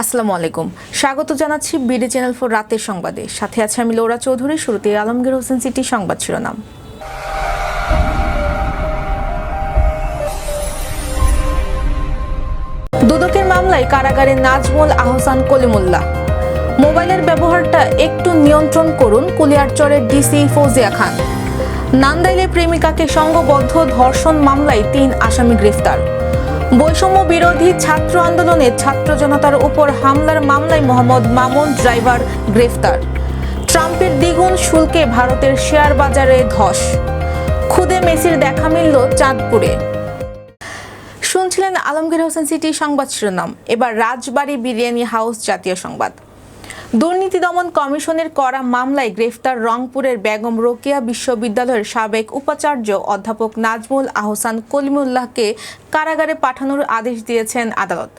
আসসালামু আলাইকুম। স্বাগত জানাচ্ছি বিডি চ্যানেল ফোর রাতের সংবাদে। সাথে আছে আমি লৌরা চৌধুরী, শুরুতে আলমগীর হোসেন সিটি সংবাদ শিরোনাম। দুদকের মামলায় কারাগারে নাজমুল আহসান কলিমুল্লাহ। মোবাইলের ব্যবহারটা একটু নিয়ন্ত্রণ করুন কুলিয়ারচরের ডিসি ফৌজিয়া খান। নান্দাইলে প্রেমিকাকে সংঘবদ্ধ ধর্ষণ মামলায় তিন আসামি গ্রেফতার। বৈষম্য বিরোধী ছাত্র আন্দোলনে ছাত্র জনতার উপর হামলার মামলায় মোহাম্মদ মামুন ড্রাইভার গ্রেফতার। ট্রাম্পের দ্বিগুণ শুল্কে ভারতের শেয়ার বাজারে ধস। খুদে মেসির দেখা মিলল চাঁদপুরে। শুনছিলেন আলমগীর হোসেন সিটি সংবাদ শিরোনাম। এবার রাজবাড়ী বিরিয়ানি হাউস জাতীয় সংবাদ। দুর্নীতি দমন কমিশনের করা মামলায় গ্রেফতার রংপুরের বেগম রোকেয়া বিশ্ববিদ্যালয়ের সাবেক উপাচার্য অধ্যাপক নাজমুল আহসান কলিমুল্লাহকে কারাগারে পাঠানোর আদেশ দিয়েছেন আদালত।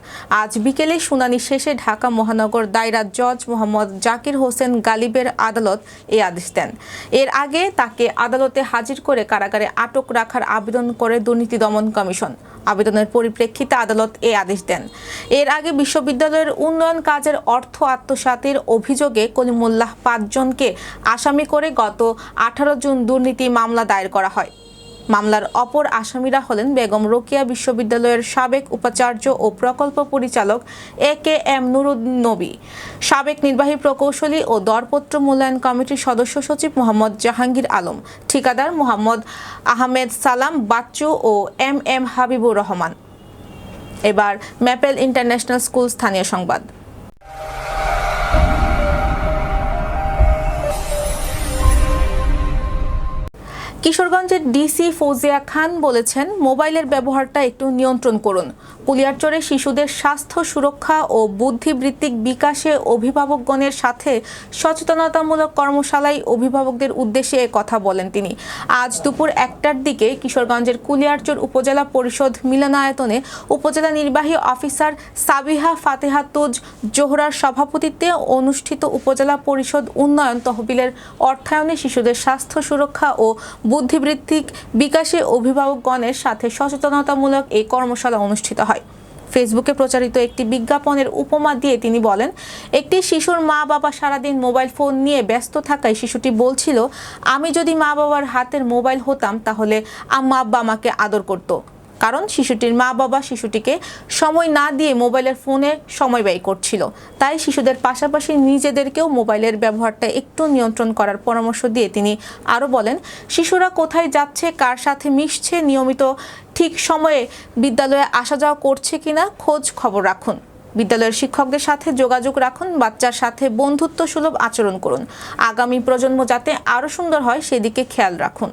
আজ বিকেলে শুনানি শেষে ঢাকা মহানগর দায়রা জজ মোহাম্মদ জাকির হোসেন গালিবের আদালত এই আদেশ দেন। এর আগে তাকে আদালতে হাজির করে কারাগারে আটক রাখার আবেদন করে দুর্নীতি দমন কমিশন। আবেদনের পরিপ্রেক্ষিতে আদালত এ আদেশ দেন। এর আগে বিশ্ববিদ্যালয়ের উন্নয়ন কাজের অর্থ আত্মসাতের অভিযোগে কলিমুল্লাহ পাঁচজনকে আসামি করে গত আঠারো জুন দুর্নীতি মামলা দায়ের করা হয়। মামলার অপর আসামিরা হলেন বেগম রোকেয়া বিশ্ববিদ্যালয়ের সাবেক উপাচার্য ও প্রকল্প পরিচালক এ কে এম নুরুদ্দিন নবী সাবেক নির্বাহী প্রকৌশলী ও দরপত্র মূল্যায়ন কমিটির সদস্য সচিব মোহাম্মদ জাহাঙ্গীর আলম, ঠিকাদার মোহাম্মদ আহমেদ সালাম বাচ্চু ও এম এম হাবিবুর রহমান। এবার ম্যাপেল ইন্টারন্যাশনাল স্কুল স্থানীয় সংবাদ। কিশোরগঞ্জের ডিসি ফৌজিয়া খান বলেছেন মোবাইলের ব্যবহারটা একটু নিয়ন্ত্রণ করুন। কুলিয়ারচরে শিশুদের স্বাস্থ্য সুরক্ষা ও বুদ্ধিবৃত্তিক বিকাশে অভিভাবকগণের সাথে সচেতনতামূলক কর্মশালায় অভিভাবকদের উদ্দেশ্যে কথা বলেন তিনি। আজ দুপুর একটার দিকে কিশোরগঞ্জের কুলিয়ারচর উপজেলা পরিষদ মিলনায়তনে উপজেলা নির্বাহী অফিসার সাবিহা ফাতেহা তুজ জোহরার সভাপতিত্বে অনুষ্ঠিত উপজেলা পরিষদ উন্নয়ন তহবিলের অর্থায়নে শিশুদের স্বাস্থ্য সুরক্ষা ও বুদ্ধিবৃত্তিক বিকাশে অভিভাবকগণের সাথে সচেতনতামূলক এই কর্মশালা অনুষ্ঠিত হয়। ফেসবুকে প্রচারিত একটি বিজ্ঞাপনের উপমা দিয়ে তিনি বলেন, একটি শিশুর মা বাবা সারাদিন মোবাইল ফোন নিয়ে ব্যস্ত থাকায় শিশুটি বলছিল, আমি যদি মা বাবার হাতের মোবাইল হতাম তাহলে আম্মা আব্বা আমাকে আদর করতো। কারণ শিশুটির মা বাবা শিশুটিকে সময় না দিয়ে মোবাইলের ফোনে সময় ব্যয় করছিল। তাই শিশুদের পাশাপাশি নিজেদেরকেও মোবাইলের ব্যবহারটা একটু নিয়ন্ত্রণ করার পরামর্শ দিয়ে তিনি আরও বলেন, শিশুরা কোথায় যাচ্ছে, কার সাথে মিশছে, নিয়মিত ঠিক সময়ে বিদ্যালয়ে আসা যাওয়া করছে কিনা খোঁজ খবর রাখুন। বিদ্যালয়ের শিক্ষকদের সাথে যোগাযোগ রাখুন, বাচ্চার সাথে বন্ধুত্ব সুলভ আচরণ করুন। আগামী প্রজন্ম যাতে আরও সুন্দর হয়, সেদিকে খেয়াল রাখুন।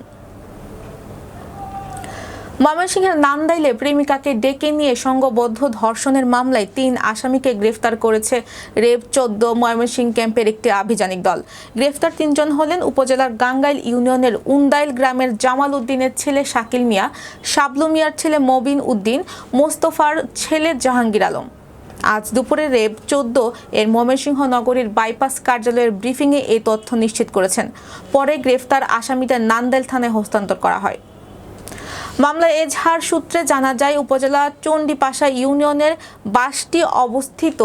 ময়মনসিংহের নান্দাইলে প্রেমিকাকে ডেকে নিয়ে সংঘবদ্ধ ধর্ষণের মামলায় তিন আসামিকে গ্রেফতার করেছে রেব চোদ্দ ময়মনসিংহ ক্যাম্পের একটি আভিযানিক দল। গ্রেফতার তিনজন হলেন উপজেলার গাঙ্গাইল ইউনিয়নের উন্দাইল গ্রামের জামাল উদ্দিনের ছেলে শাকিল মিয়া, শাবলু মিয়ার ছেলে মবিন উদ্দিন, মোস্তফার ছেলে জাহাঙ্গীর আলম। আজ দুপুরে রেব চোদ্দ এর ময়মনসিংহ নগরীর বাইপাস কার্যালয়ের ব্রিফিংয়ে এই তথ্য নিশ্চিত করেছেন। পরে গ্রেফতার আসামিদের নান্দাইল থানায় হস্তান্তর করা হয়। মামলায় এজাহার সূত্রে জানা যায়, উপজেলা চণ্ডীপাশা ইউনিয়নের বাসটি অবস্থিত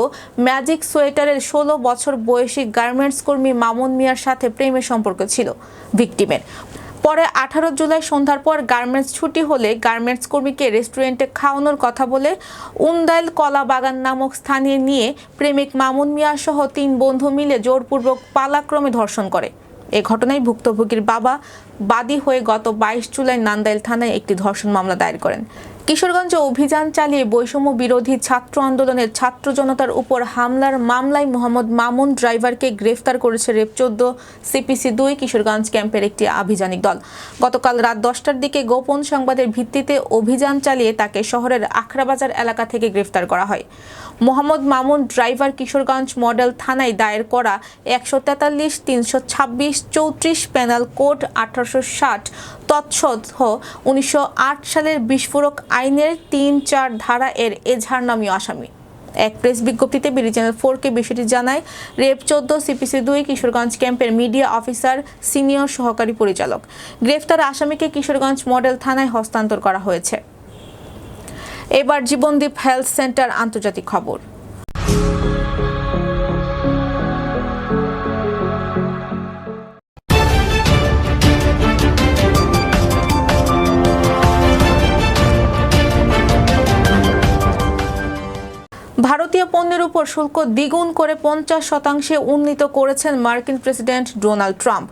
ম্যাজিক সোয়েটারের ষোলো বছর বয়সী গার্মেন্টস কর্মী মামুন মিয়ার সাথে প্রেমের সম্পর্ক ছিল ভিকটিমের। পরে আঠারো জুলাই সন্ধ্যার পর গার্মেন্টস ছুটি হলে গার্মেন্টস কর্মীকে রেস্টুরেন্টে খাওয়ানোর কথা বলে উন্দাইল কলা বাগান নামক স্থানে নিয়ে প্রেমিক মামুন মিয়া সহ তিন বন্ধু মিলে জোরপূর্বক পালাক্রমে ধর্ষণ করে। এ ঘটনায় ভুক্তভোগীর বাবা বাদী হয়ে গত বাইশ জুলাই নান্দাইল থানায় একটি ধর্ষণ মামলা দায়ের করেন। কিশোরগঞ্জে অভিযান চালিয়ে বৈষম্য বিরোধী ছাত্র আন্দোলনের ছাত্র জনতার উপর হামলার মামলায় মোহাম্মদ মামুন ড্রাইভারকে গ্রেফতার করেছে রেপ চোদ্দ সিপিসি দুই কিশোরগঞ্জ ক্যাম্পের একটি আভিযানিক দল। গতকাল রাত দশটার দিকে গোপন সংবাদের ভিত্তিতে অভিযান চালিয়ে তাকে শহরের আখড়াবাজার এলাকা থেকে গ্রেফতার করা হয়। মোহাম্মদ মামুন ড্রাইভার কিশোরগঞ্জ মডেল থানায় দায়ের করা একশো তেতাল্লিশ, তিনশো ছাব্বিশ, চৌত্রিশ প্যানেল কোড আঠারোশো ষাট তৎসহ উনিশশো আট সালের বিস্ফোরক আইনের তিন চার ধারা এর এজাহার নামীয় আসামি। এক প্রেস বিজ্ঞপ্তিতে বিডি চ্যানেল ফোরকে বিষয়টি জানায়, রেপ চোদ্দ সিপিসি দুই কিশোরগঞ্জ ক্যাম্পের মিডিয়া অফিসার, সিনিয়র সহকারী পরিচালক। গ্রেফতার আসামিকে কিশোরগঞ্জ মডেল থানায় হস্তান্তর করা হয়েছে। এবার জীবনদীপ হেলথ সেন্টার আন্তর্জাতিক খবর। পণ্যের উপর শুল্ক দ্বিগুণ করে পঞ্চাশ শতাংশে উন্নীত করেছেন মার্কিন প্রেসিডেন্ট ডোনাল্ড ট্রাম্প।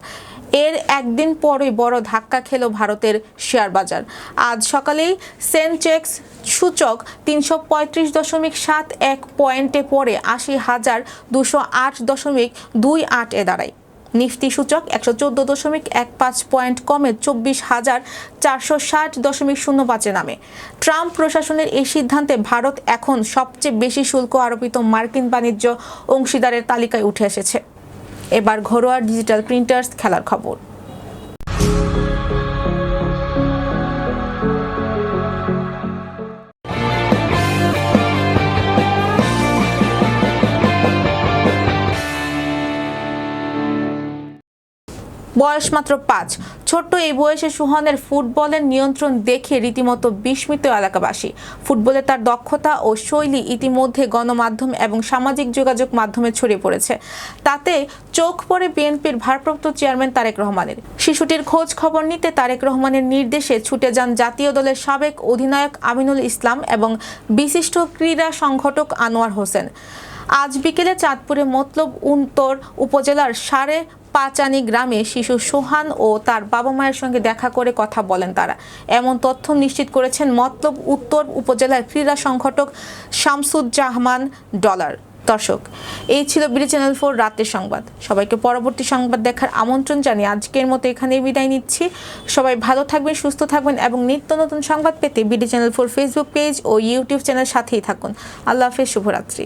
এর একদিন পরই বড় ধাক্কা খেল ভারতের শেয়ার বাজার। আজ সকালেই সেনচেক্স সূচক তিনশো পঁয়ত্রিশ দশমিক সাত এক পয়েন্টে পরে আশি হাজার দুশো আট দশমিক দুই আট এ দাঁড়ায়। নিফটি সূচক একশো চোদ্দ দশমিক এক পাঁচ পয়েন্ট কমে চব্বিশ হাজার চারশো ষাট দশমিক শূন্য পাঁচে নামে। ট্রাম্প প্রশাসনের এই সিদ্ধান্তে ভারত এখন সবচেয়ে বেশি শুল্ক আরোপিত মার্কিন বাণিজ্য অংশীদারের তালিকায় উঠে এসেছে। এবার ঘরোয়া ডিজিটাল প্রিন্টার্স খেলার খবর। বয়স মাত্র পাঁচ। ছোট্ট এই বয়সে সুহানের ফুটবলের নিয়ন্ত্রণ দেখে রীতিমতো বিস্মিত এলাকাবাসী। ফুটবলে তার দক্ষতা ও শৈলী ইতিমধ্যে গণমাধ্যম এবং সামাজিক যোগাযোগ মাধ্যমে ছড়িয়ে পড়েছে। তাতে চোখ পড়ে বিএনপির ভারপ্রাপ্ত চেয়ারম্যান তারেক রহমানের। শিশুটির খোঁজ খবর নিতে তারেক রহমানের নির্দেশে ছুটে যান জাতীয় দলের সাবেক অধিনায়ক আমিনুল ইসলাম এবং বিশিষ্ট ক্রীড়া সংগঠক আনোয়ার হোসেন। আজ বিকেলে চাঁদপুরে মতলব উত্তর উপজেলার সাড়ে পাচানি গ্রামে শিশু সোহান ও তার বাবা মায়ের সঙ্গে দেখা করে কথা বলেন তারা। এমন তথ্য নিশ্চিত করেছেন মতলব উত্তর উপজেলার ক্রীড়া সংগঠক শামসুজ্জাহমান ডলার। দর্শক, এই ছিল বিডি চ্যানেল ফোর রাতের সংবাদ। সবাইকে পরবর্তী সংবাদ দেখার আমন্ত্রণ জানিয়ে আজকের মতো এখানেই বিদায় নিচ্ছি। সবাই ভালো থাকবেন, সুস্থ থাকবেন এবং নিত্য নতুন সংবাদ পেতে BD channel four Facebook page ও ইউটিউব চ্যানেল সাথেই থাকুন। আল্লাহ হাফেজ, শুভরাত্রি।